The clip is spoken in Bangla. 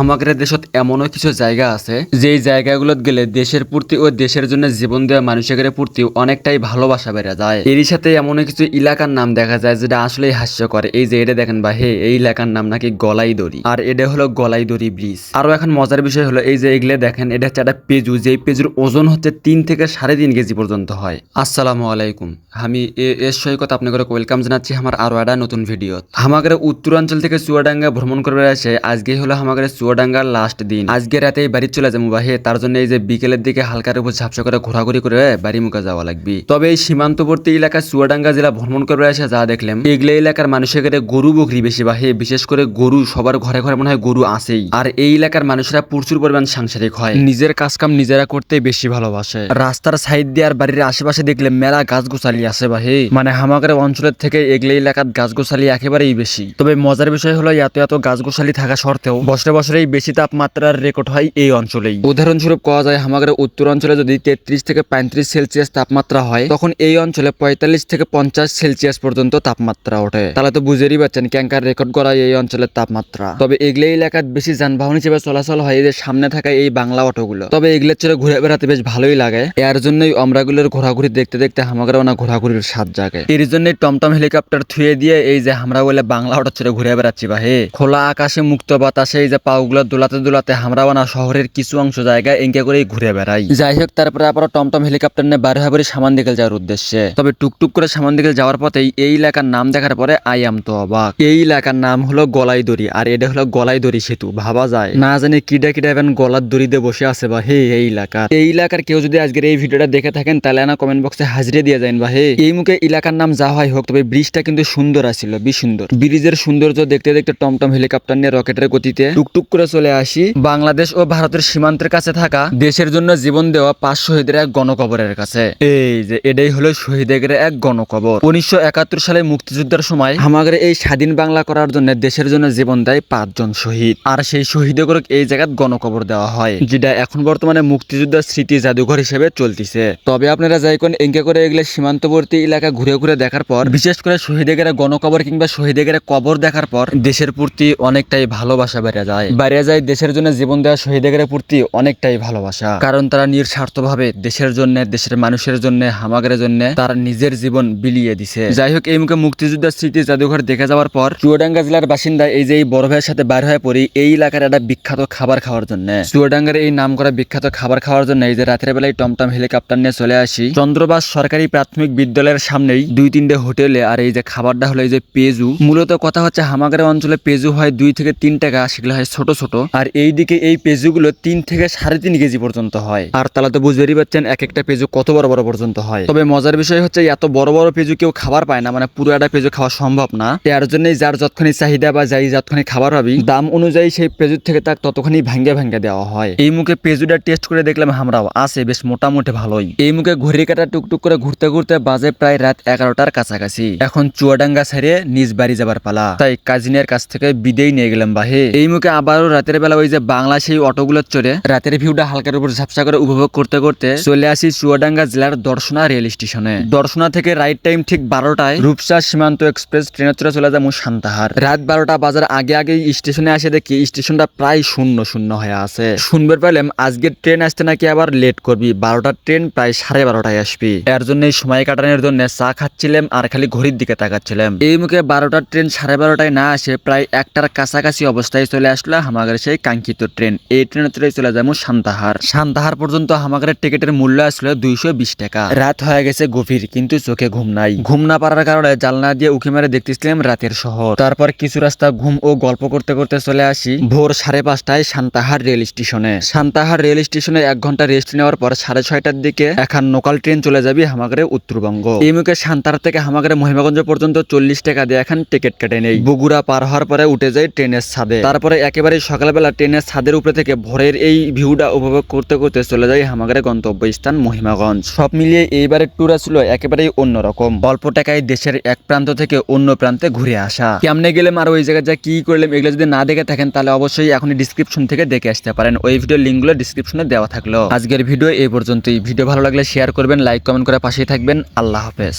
আমাদের দেশত এমনও কিছু জায়গা আছে, যেই জায়গাগুলোত গেলে দেশের প্রতি ও দেশের জন্য জীবন দেওয়া মানুষের প্রতি অনেকটাই ভালোবাসা বেড়ে যায়। এরই সাথে এমনও কিছু এলাকার নাম দেখা যায় যেটা আসলেই হাস্যকর। এই যে এটা দেখেন বা হে, এই এলাকার নাম নাকি গলাই দড়ি আর এটা হলো গলাই দড়ি ব্রিজ। আরও এখন মজার বিষয় হলো, এই যে এগুলো দেখেন, এটা হচ্ছে একটা পেজু, যেই পেজুর ওজন হচ্ছে তিন থেকে সাড়ে তিন কেজি পর্যন্ত হয়। আসসালামু আলাইকুম। আমি এ- এর সৈকত আপনাদের ওয়েলকাম জানাচ্ছি আমার আরও একটা নতুন ভিডিও আমাদের উত্তরাঞ্চল থেকে চুয়াডাঙ্গা ভ্রমণ করবে আসে আজকে হলো আমাদের চুয়াডাঙ্গার লাস্ট দিন। আজকে রাতে বাড়ি চলে যাব বাহে তার জন্য এই যে বিকেলের দিকে হালকার উপর ঝাপসা করে ঘোরাঘুরি করে বাড়ি মুখে যাওয়া লাগবে। তবে এই সীমান্তবর্তী এলাকা চুয়াডাঙ্গা জেলা ভ্রমণ করবে আসে যা দেখলাম, এগুলো এলাকার মানুষের কাছে গরু বকরি বেশি বাহে। বিশেষ করে গরু, সবার ঘরে ঘরে মনে হয় গরু আছেই। আর এই এলাকার মানুষরা প্রচুর পরিমাণ সাংসারিক হয়। নিজের কাজ কাম নিজেরা করতে বেশি ভালোবাসে। রাস্তার সাইড দিয়ে আর বাড়ির আশেপাশে দেখলে মেলা গাছ গোছালি আছে বাহে। মানে হামাকের অঞ্চলের থেকে এগুলো এলাকার গাছ গোছালি একেবারেই বেশি। তবে মজার বিষয় হলো, এত এত গাছ গোছালি থাকা সত্ত্বেও বছরে বছরেই বেশি তাপমাত্রার রেকর্ড হয় এই অঞ্চলেই। উদাহরণস্বরূপ কওয়া যায় আমাদের উত্তর অঞ্চলে যদি তেত্রিশ থেকে পঁয়ত্রিশ সেলসিয়াস তাপমাত্রা হয়, তখন এই অঞ্চলে পঁয়তাল্লিশ থেকে পঞ্চাশ সেলসিয়াস পর্যন্ত তাপমাত্রা ওঠে। তাহলে তো বুঝেরই পাচ্ছেন ক্যাঙ্কার রেকর্ড করা এই অঞ্চলের তাপমাত্রা। তবে এগুলো এলাকার বেশি যানবাহন হিসেবে চলাচল হয় যে সামনে থাকা এই বাংলা অটোগুলো। তবে এগুলোর চলে ঘুরে বেড়াতে বেশ ভালোই লাগে। এর জন্যই আমরাগুলোর ঘোরাঘুরি দেখতে দেখতে আমাদের না ঘোরাঘুরির স্বাদ জাগে। এর জন্যই টমটম হেলিকপ্টার থুয়ে দিয়ে এই যে আমরা বলে বাংলা অটো ছেড়ে ঘুরে বেড়াচ্ছি বা হে। খোলা আকাশে মুক্ত বাতাসে এই যে পাগুলো দোলাতে দোলাতে আমরা না শহরের কিছু অংশ জায়গায় এঙ্কে করেই ঘুরে বেড়াই। যাই হোক তারপরে আবার টমটম হেলিকপ্টার নিয়ে বার হয়ে সামান দিকে যাওয়ার উদ্দেশ্যে। তবে টুকটুক করে সামান দিকে যাওয়ার পথেই এই এলাকার নাম দেখার পরে আই আম তো অবাক। এই এলাকার নাম হলো গলাই দড়ি আর এটা হলো গলাই দড়ি সেতু, ভাবা যায়। না জানি কিডা কিডা এবার গলার দড়িতে বসে আছে বা হে, এই এলাকার। এই এলাকার কেউ যদি আজকের এই ভিডিওটা দেখে থাকেন, তাহলে না কমেন্ট বক্সে হাজিরে দিয়ে যান বা হে। এই মুখে এলাকার নাম যা হয় হোক, তবে ব্রিজটা কিন্তু সুন্দর আছিল বি সুন্দর ব্রিজের সৌন্দর্য দেখতে দেখতে টমটম হেলিকপ্টার নিয়ে রকেটের গতিতে টুকটুক করে চলে আসি। বাংলাদেশ ও ভারতের সীমান্তের কাছে থাকা দেশের জন্য জীবন দেওয়া পাঁচ শহীদের এক গণকবরের কাছে। এই যে, এটাই হলো শহীদের এক গণকবর। উনিশশো একাত্তর সালে মুক্তিযুদ্ধের সময় আমাদের এই স্বাধীন বাংলা করার জন্য দেশের জন্য জীবন দেয় পাঁচজন শহীদ। আর সেই শহীদগুলো এই জায়গায় গণকবর দেওয়া হয়, যেটা এখন বর্তমানে মুক্তিযুদ্ধের স্মৃতি জাদুঘর হিসেবে চলতিছে। তবে আপনারা যাই কোন এঙ্কে করে এগুলো সীমান্তবর্তী এলাকা ঘুরে ঘুরে দেখার পর, বিশেষ করে শহীদের গণকবর কিংবা শহীদের কবর দেখার পর, দেশের প্রতি অনেকটাই ভালোবাসা বেড়ে যায়। বেড়ে যায় দেশের জন্য জীবন দেওয়া শহীদের প্রতি অনেকটাই ভালোবাসা। কারণ তারা নিঃস্বার্থভাবে দেশের জন্য, দেশের মানুষের জন্য হামাগের জন্য তার নিজের জীবন বিলিয়ে দিছে। যাই হোক এই মুখে মুক্তিযুদ্ধের স্মৃতি জাদুঘর দেখে যাওয়ার পর চুয়াডাঙ্গা জেলার বাসিন্দা এই যে এই বড় ভাইয়ের সাথে বার হয়ে পড়ি, এই এলাকার একটা বিখ্যাত খাবার খাওয়ার জন্য। চুয়াডাঙ্গার এই নাম করা বিখ্যাত খাবার খাওয়ার জন্য এই যে রাতের বেলায় টমটম হেলিকপ্টার নিয়ে চলে আসি, চন্দ্রবাস সরকারি প্রাথমিক বিদ্যালয়ের সামনেই দুই তিনটে হোটেলে আর এই যে খাবারটা হলো এই যে পেজু। মূলত কথা হচ্ছে হামাগার অঞ্চলে পেজু হয় দুই থেকে তিন টাকা সেগুলো হয় ছোট ছোট আর এই দিকে এই পেজুগুলো তিন থেকে সাড়ে তিন কেজি পর্যন্ত হয়। আর তাহলে তো বুঝতেই পারছেন, এক একটা পেজু কত বড় বড় পর্যন্ত হয়। তবে মজার বিষয় হচ্ছে, এত বড় বড় পেজু কেউ খাবার পায় না মানে পুরো একটা পেজু খাওয়া সম্ভব না। এর জন্যই যার যতখানি চাহিদা বা যাই যতখানি খাবার পাবি, দাম অনুযায়ী সেই পেজুর থেকে তাক ততখানি ভাঙ্গে ভাঙ্গে দেওয়া হয়। এই মুখে পেজুটা টেস্ট করে দেখলাম আমরাও আছে, বেশ মোটামুটি ভালোই। এই মুখে ঘড়ি কাটা টুকটুক করে ঘুরতে ঘুরতে বাজে প্রায় রাত এগারোটার কাছাকাছি। এখন চুয়াডাঙ্গা ছেড়ে নিজ বাড়ি যাবার পালা। তাই কাজিনের কাছ থেকে বিদেই নিয়ে গেলাম বাহে। এই মুখে আবারও রাতের বেলা ওই যে বাংলা সেই অটোগুলোর চড়ে, রাতের ভিউটা হালকার উপর ঝাপসা করে উপভোগ করতে করতে চলে আসি চুয়াডাঙ্গা জেলার দর্শনা রেল স্টেশনে। দর্শনা থেকে রাইট টাইম ঠিক বারোটায় রূপসা সীমান্ত এক্সপ্রেস ট্রেনে চড়ে চলে যাব সান্তাহার রাত বারোটা বাজার আগে আগে স্টেশনে আসে দেখি স্টেশনটা প্রায় শূন্য শূন্য হয়ে আছে। শুনবে পেলাম আজকের ট্রেন আসতে নাকি আবার লেট করবি, বারোটার ট্রেন প্রায় সাড়ে বারোটায় আসবি। এর জন্য সময় কাটানোর জন্য চা খাচ্ছিলাম আর খালি ঘড়ির দিকে তাকাচ্ছিলাম। এই মুখে বারোটার ট্রেন সাড়ে বারোটায় না আসে, প্রায় একটার কাছাকাছি অবস্থায় চলে আসলো আমাদের সেই কাঙ্ক্ষিত ট্রেন। এই ট্রেনে চলে চলে যাব সান্তাহার সান্তাহার পর্যন্ত আমাদের টিকিটের মূল্য আসলো দুইশো বিশ টাকা। রাত হয়ে গেছে গভীর, কিন্তু চোখে ঘুম নাই। ঘুম না পারার কারণে জালনা দিয়ে উকি মেরে দেখতেছিলাম রাতের শহর। তারপর কিছু রাস্তা ঘুম ও গল্প করতে করতে চলে আসি ভোর সাড়ে পাঁচটায় সান্তাহার রেল স্টেশনে। সান্তাহার রেল স্টেশনে এক ঘণ্টা রেস্ট নেওয়ার পর সাড়ে ছয়টার দিকে এখন লোকাল ট্রেন চলে যাবে হামাগারে উত্তরবঙ্গ। এই মুখে সান্তাহার থেকে হামাগারে মহিমাগঞ্জ পর্যন্ত চল্লিশ টাকা দিয়ে এখন টিকিট কেটে নেই। বগুড়া পার হওয়ার পরে উঠে যায় ট্রেনের ছাদে। তারপরে একেবারে সকালবেলা ট্রেনের ছাদের উপরে থেকে ভোরের এই ভিউটা উপভোগ করতে করতে চলে যায় হামাগারে গন্তব্যস্থান মহিমাগঞ্জ। সব মিলিয়ে এইবারের ট্যুর ছিল একেবারেই অন্যরকম। অল্প টাকায় দেশের এক প্রান্ত থেকে অন্য প্রান্তে ঘুরে আসা। কেমনে গেলাম আর ওই জায়গায় যা কি করলাম এগুলো যদি না দেখে থাকেন তাহলে অবশ্যই এখনই ডিসক্রিপশন থেকে দেখে আসতে পারেন। ওই ভিডিওর লিঙ্কগুলো ডিসক্রিপশনে দেওয়া থাকল। আজকের ভিডিও এই পর্যন্তই। ভিডিও ভালো লাগলে শেয়ার করবেন লাইক কমেন্ট করে পাশেই থাকবেন। আল্লাহ হাফেজ।